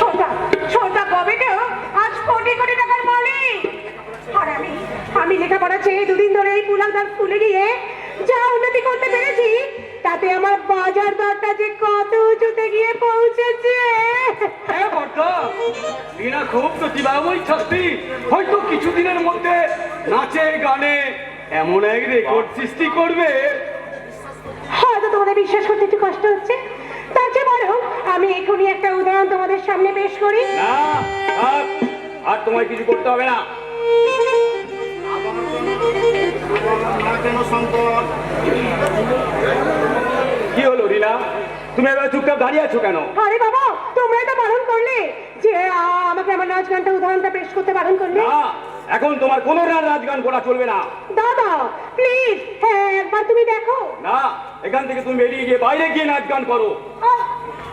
ছোটা ছোটা কবেটেও আজ কোটি কোটি টাকার মালিক। আর আমি আমি লেখাপড়া চেয়ে দুদিন ধরে এই পুলালদার স্কুলে গিয়ে যা উন্নতি করতে পেরেছি তাতে আমার বাজার দরটা যে কত উঁচুতে গিয়ে পৌঁছেছে। হ্যাঁ বর্দা রিনা খুব প্রতিভাময় ছাত্রী। হয়তো কিছুদিনের মধ্যে নাচে গানে এমন এক রেকর্ড সৃষ্টি করবে। হয়তো তোমাদের বিশ্বাস করতে একটু কষ্ট হচ্ছে। চেয়ে বলো আমি এখনই একটা উদাহরণ তোমাদের সামনে পেশ করি। না আর আর তোমায় কিছু করতে হবে না। কি হলো রিনা? তুমি এবার চুপচাপ দাঁড়িয়ে আছো কেন? আরে বাবা তোমরাই তো বারণ করলে? যে আ, আমাকে আমার নাচ গানটা উদাহরণটা পেশ করতে বারণ করলে? না এখন তোমার কোনো রাত নাচ গান করা চলবে না। দাদা প্লিজ হ্যাঁ একবার তুমি দেখো। না এখান থেকে তুমি বেরিয়ে গিয়ে বাইরে গিয়ে নাচ গান করো। আহ,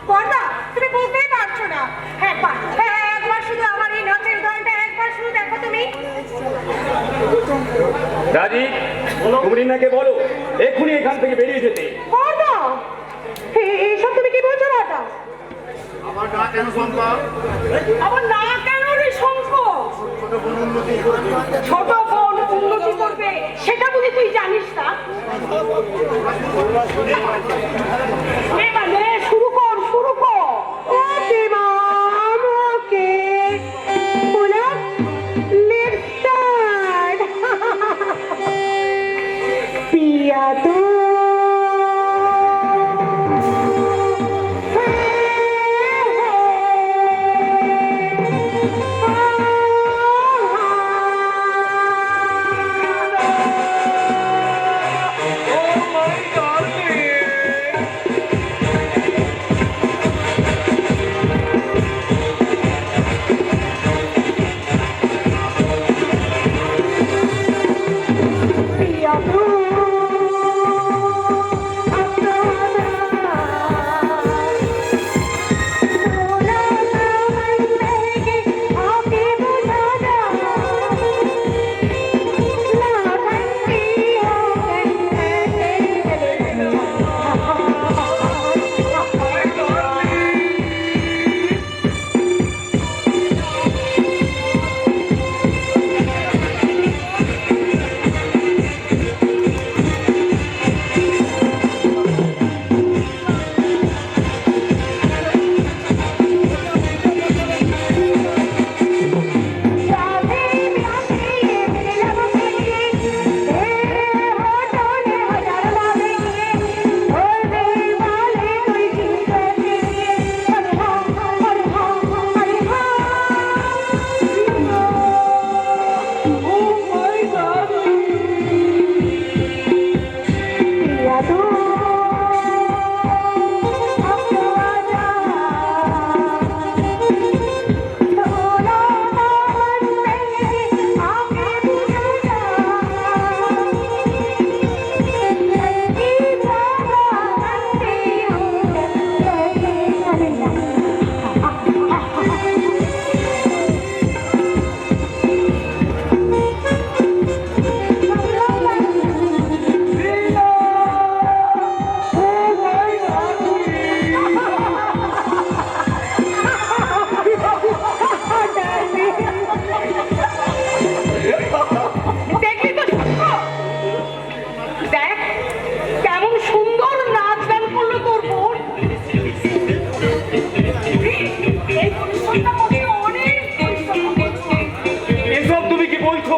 বর্দা তুমি বুঝতেই পারছ না। একবার হ্যাঁ একবার শুধু আমার এই নাচের উদাহরণটা একবার শুধু দেখো তুমি। রাজি? তুমি রিনাকে বলো এক্ষুনি এখান থেকে বেরিয়ে যেতে। বর্দা এ- এইসব তুমি কি বলছো না কেন সম্পদ আমার না কেন রে ছোট বোন উন্নতি করবে। সেটা বুঝি তুই জানিস না?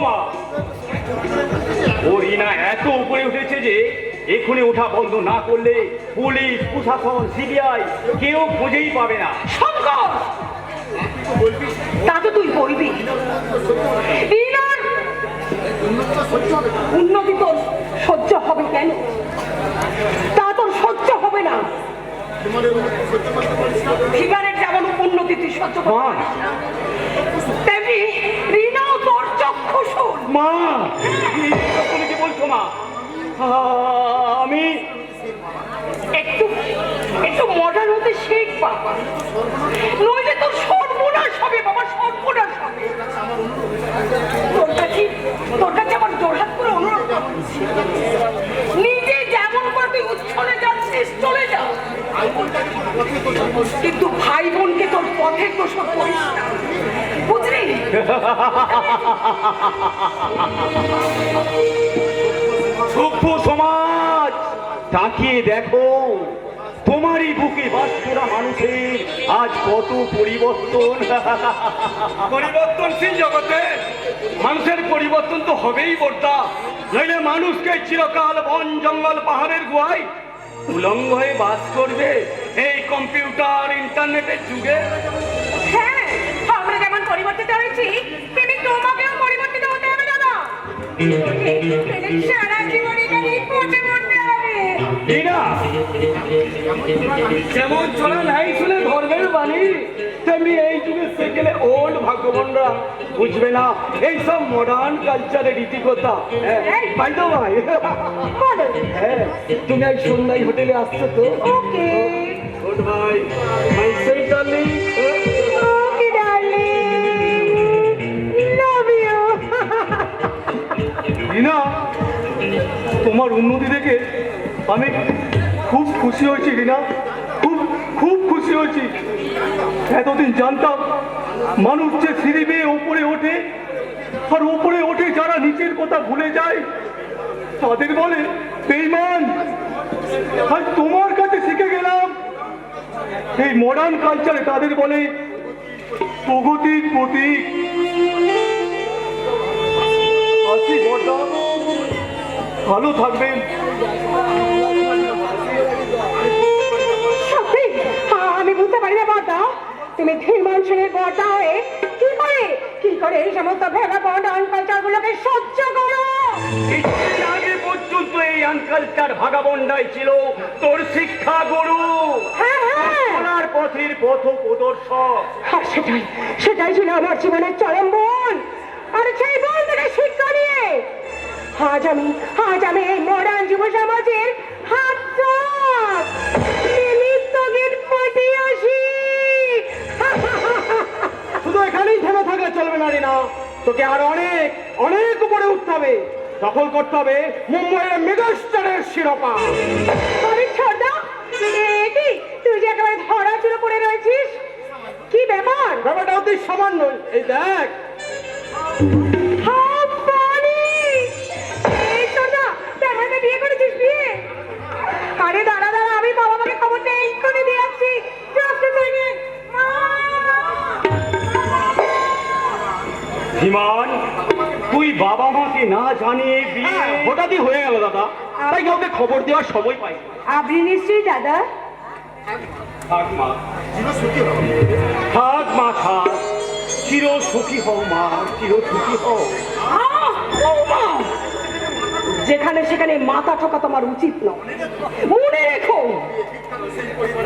মা ও এত উপরে উঠেছে যে এক্ষুনি ওঠা বন্ধ না করলে পুলিশ প্রশাসন সিবিআই কেউ খুঁজেই পাবে না। শঙ্কর তা তো তুই বলবি উন্নতি তোর সহ্য হবে কেন? তা তোর সহ্য হবে না। ফিগারের যেমন উন্নতি তুই সহ্য করতে তোর মা! তুমি কি বলছো মা? আমি একটু একটু মডার্ন হতে শেখ বাবা। নইলে তোর সর্বনাশ হবে বাবা সর্বনাশ হবে। তোর কাছে তোর কাছে আমার জোরহাত করে অনুরোধ নিজে যেমন তুই উচ্ছলে যাচ্ছিস চলে যা। পথে তো চলিস না। কিন্তু ভাই বোনকে তোর পথে দোষর করিস না। বুঝলি? সভ্য সমাজ তাকিয়ে দেখো তোমারই বুকে বাস করা মানুষের আজ কত পরিবর্তন। পরিবর্তনশীল জগতে মানুষের পরিবর্তন তো হবেই বর্তা নইলে মানুষকে চিরকাল বন জঙ্গল পাহাড়ের গুহায় উলঙ্গ হয়ে বাস করবে এই কম্পিউটার ইন্টারনেটের যুগে। তেমনি তোমাকেও পরিবর্তিত হতে হবে দাদা। সারা জীবন এখানে পচে মরতে হবে। যেমন চলা নাই শুনে ধর্মের বাণী তেমনি এই যুগে সেকেলে ওল্ড ভাগ্যবনরা বুঝবে না এই সব মডার্ন কালচারের রীতিকতা ভাই তো ভাই হ্যাঁ তুমি সন্ধ্যায় হোটেলে আসছো তো? Okay good bye my darling তোমার উন্নতি দেখে আমি খুব খুশি হয়েছি, রিনা। খুব খুব খুশি হয়েছি। এতদিন জানতাম মানুষ যে সিঁড়ি বেয়ে ওপরে ওঠে আর ওপরে ওঠে যারা নিচের কথা ভুলে যায়, তাদের বলে, বেইমান আর তোমার কাছে শিখে গেলাম। এই মডার্ন কালচারে তাদের বলে, প্রগতির প্রতীক। আসি বড়দা ভালো থাকবেন। হ্যাঁ, আমি বুঝতে পারি না বর্দা। তুমি ধীমান সিংহের বর্দা হয়ে কি করে কি করে এই সমস্ত ভেগা মডার্ন কালচার গুলোকে সহ্য করো? আগে পর্যন্ত এই আনকালচার ভাগাবন্ডাই ছিল তোর শিক্ষা গুরু। হ্যাঁ হ্যাঁ। পথের পথ প্রদর্শক আর সেটাই সেটাই ছিল আমার জীবনের চরম বোন আর সেই বোন থেকে শিক্ষা নিয়ে আজ আমি আজ আমি এই মডার্ন যুব সমাজের হাত শুধু এখানেই থেমে থাকা চলবে না রিনা। তোকে আর অনেক অনেক উপরে উঠতে হবে। দখল করতে হবে মুম্বাইয়ের মেগাস্টারের শিরোপা। আরে ছোটদা এ কি? তুই যে একেবারে ধরা চুলো পড়ে রয়েছিস? কি ব্যাপার? ব্যাপারটা অতি সামান্য। এই দেখ। দাদা তাই কাউকে খবর দেওয়ার সময় পাই। আপনি নিশ্চয়ই দাদা। থাক মা চির সুখী হও। থাক মা থাক। চির সুখী হও মা চির সুখী হও! যেখানে সেখানে মাথা ঠোকা তোমার উচিত নয়। মনে রেখো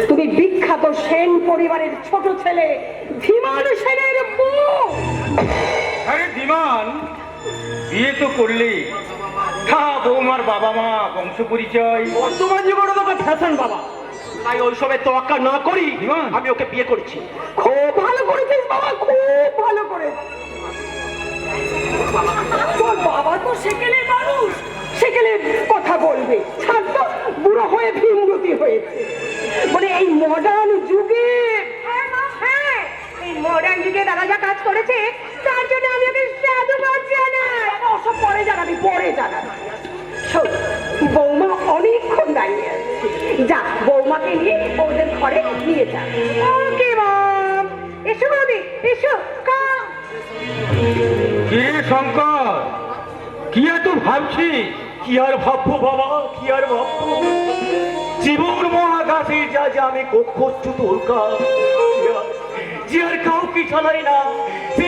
তুমি বিখ্যাত সেন পরিবারের ছোট ছেলে ধীমান সেনের বউ। আরে বিমান বিয়ে তো করলি খা বৌমার বাবা মা বংশ পরিচয়। বর্তমান যুগের তো ফ্যাশন বাবা। তাই ওইসবের তোয়াক্কা না করি আমি ওকে বিয়ে করেছি। খুব ভালো করেছিস বাবা খুব ভালো করে তোর বাবা তো সেকেলের মানুষ সেকেলের কথা বলবে। ছাড় তো বুড়ো হয়ে ভীমরতি হয়েছে। মানে এই মডার্ন যুগে হ্যাঁ মা হ্যাঁ। এই মডার্ন যুগে দাদা যা কাজ করেছে তার জন্য আমি ওকে সাধুবাদ জানাই ওসব পরে জানাবি পরে জানাবি। বৌমা অনেকক্ষণ দাঁড়িয়ে আছে। যা, বৌমাকে নিয়ে ওদের ঘরে নিয়ে যা। এসো বৌদি এসো কে শঙ্কর? কি এত ভাবছিস? কি আর ভাববো বাবা? কি আর ভাববো? জীবন মহাকাশে যা যা আমি কক্ষচ্যুত উল্কা যে আর কাউকে চালাই না, সে